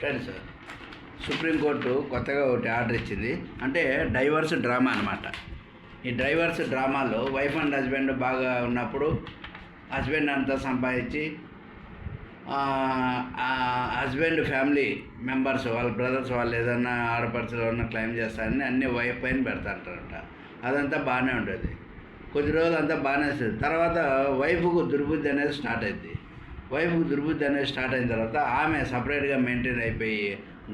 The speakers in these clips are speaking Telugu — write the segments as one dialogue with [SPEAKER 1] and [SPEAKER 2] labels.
[SPEAKER 1] ఫ్రెండ్స్ సుప్రీంకోర్టు కొత్తగా ఒకటి ఆర్డర్ ఇచ్చింది. అంటే డైవర్స్ డ్రామా అనమాట ఈ డైవర్స్ డ్రామాలో వైఫ్ అండ్ హస్బెండ్ బాగా ఉన్నప్పుడు హస్బెండ్ అంతా సంపాదించి హస్బెండ్ ఫ్యామిలీ మెంబర్స్ వాళ్ళ బ్రదర్స్ వాళ్ళు ఏదన్నా ఆడపడుచులు ఉన్న క్లెయిమ్ చేస్తారని అన్ని వైఫ్ పైన పెడతారంటారంట అదంతా బాగానే ఉంటుంది కొద్ది రోజులు అంతా బాగానే వస్తుంది తర్వాత వైఫ్కు దుర్బుద్ధి అనేది స్టార్ట్ అయింది వైఫ్కు దుర్బుద్ధి అనేది స్టార్ట్ అయిన తర్వాత ఆమె సపరేట్గా మెయింటైన్ అయిపోయి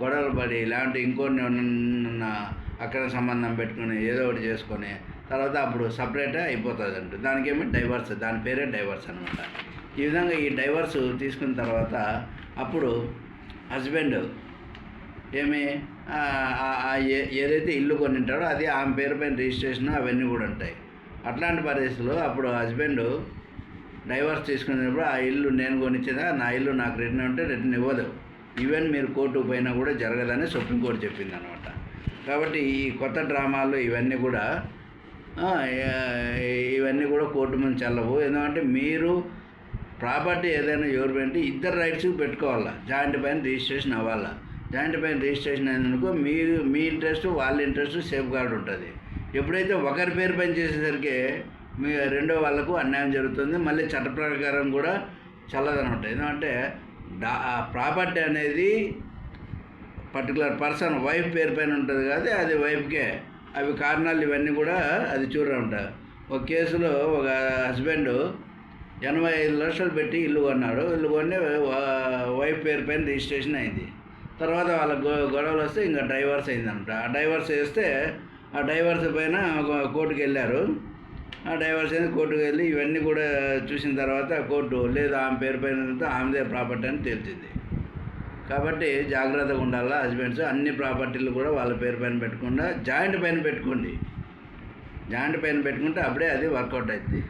[SPEAKER 1] గొడవలు పడి లేకుంటే ఇంకొన్ని ఉన్న అక్కడ సంబంధం పెట్టుకుని ఏదో ఒకటి చేసుకొని తర్వాత అప్పుడు సపరేట్ అయిపోతుంది అంట. ఏమి డైవర్స్ దాని పేరే డైవర్స్ అనమాట ఈ విధంగా ఈ డైవర్స్ తీసుకున్న తర్వాత అప్పుడు హస్బెండ్ ఏమి ఏదైతే ఇల్లు కొనింటాడో అది ఆమె పేరు పైన రిజిస్ట్రేషన్ అవన్నీ కూడా ఉంటాయి. అట్లాంటి పరిస్థితుల్లో అప్పుడు హస్బెండ్ డైవర్స్ తీసుకునేటప్పుడు ఆ ఇల్లు నేను కొనిచ్చేదా? నా ఇల్లు నాకు రిటర్న్ ఉంటే రిటర్న్ ఇవ్వదు. ఈవెన్ మీరు కోర్టు పోయినా కూడా జరగదని సుప్రీంకోర్టు చెప్పింది అనమాట కాబట్టి ఈ కొత్త డ్రామాలు ఇవన్నీ కూడా ఇవన్నీ కూడా కోర్టు ముందు చల్లవు. ఎందుకంటే మీరు ప్రాపర్టీ ఏదైనా ఎవరు పెట్టి ఇద్దరు రైట్స్ పెట్టుకోవాలా? జాయింట్ పైన రిజిస్ట్రేషన్ అవ్వాలా? జాయింట్ పైన రిజిస్ట్రేషన్ అయినందుకు మీరు మీ ఇంట్రెస్ట్ వాళ్ళ ఇంట్రెస్ట్ సేఫ్ గార్డ్ ఉంటుంది. ఎప్పుడైతే ఒకరి పేరు పని చేసేసరికి మీ రెండో వాళ్ళకు అన్యాయం జరుగుతుంది. మళ్ళీ చట్ట ప్రకారం కూడా చల్లదనమాట. ఎందుకంటే డా ప్రాపర్టీ అనేది పర్టికులర్ పర్సన్ వైఫ్ పేరు పైన ఉంటుంది కాదు అది వైఫ్కే. అవి కారణాలు ఇవన్నీ కూడా అది చూడంట ఒక కేసులో ఒక హస్బెండ్ ఎనభై ఐదు లక్షలు పెట్టి ఇల్లు కొన్నాడు. ఇల్లు కొని వైఫ్ పేరు పైన రిజిస్ట్రేషన్ అయింది. తర్వాత వాళ్ళ గొ- గొడవలు వస్తే ఇంకా డైవర్స్ అయిందనమాట. ఆ డైవర్స్ వేస్తే ఆ డైవర్స్ పైన కోర్టుకు వెళ్ళారు డైవర్స్ అనేది కోర్టుకు వెళ్ళి ఇవన్నీ కూడా చూసిన తర్వాత కోర్టు లేదు ఆమె పేరు పైన ఆమెదే ప్రాపర్టీ అని తేల్చింది. కాబట్టి జాగ్రత్తగా ఉండాలా హస్బెండ్స్? అన్ని ప్రాపర్టీలు కూడా వాళ్ళ పేరు పైన పెట్టకుండా జాయింట్ పైన పెట్టుకోండి. జాయింట్ పైన పెట్టుకుంటే అప్పుడే అది వర్కౌట్ అవుతుంది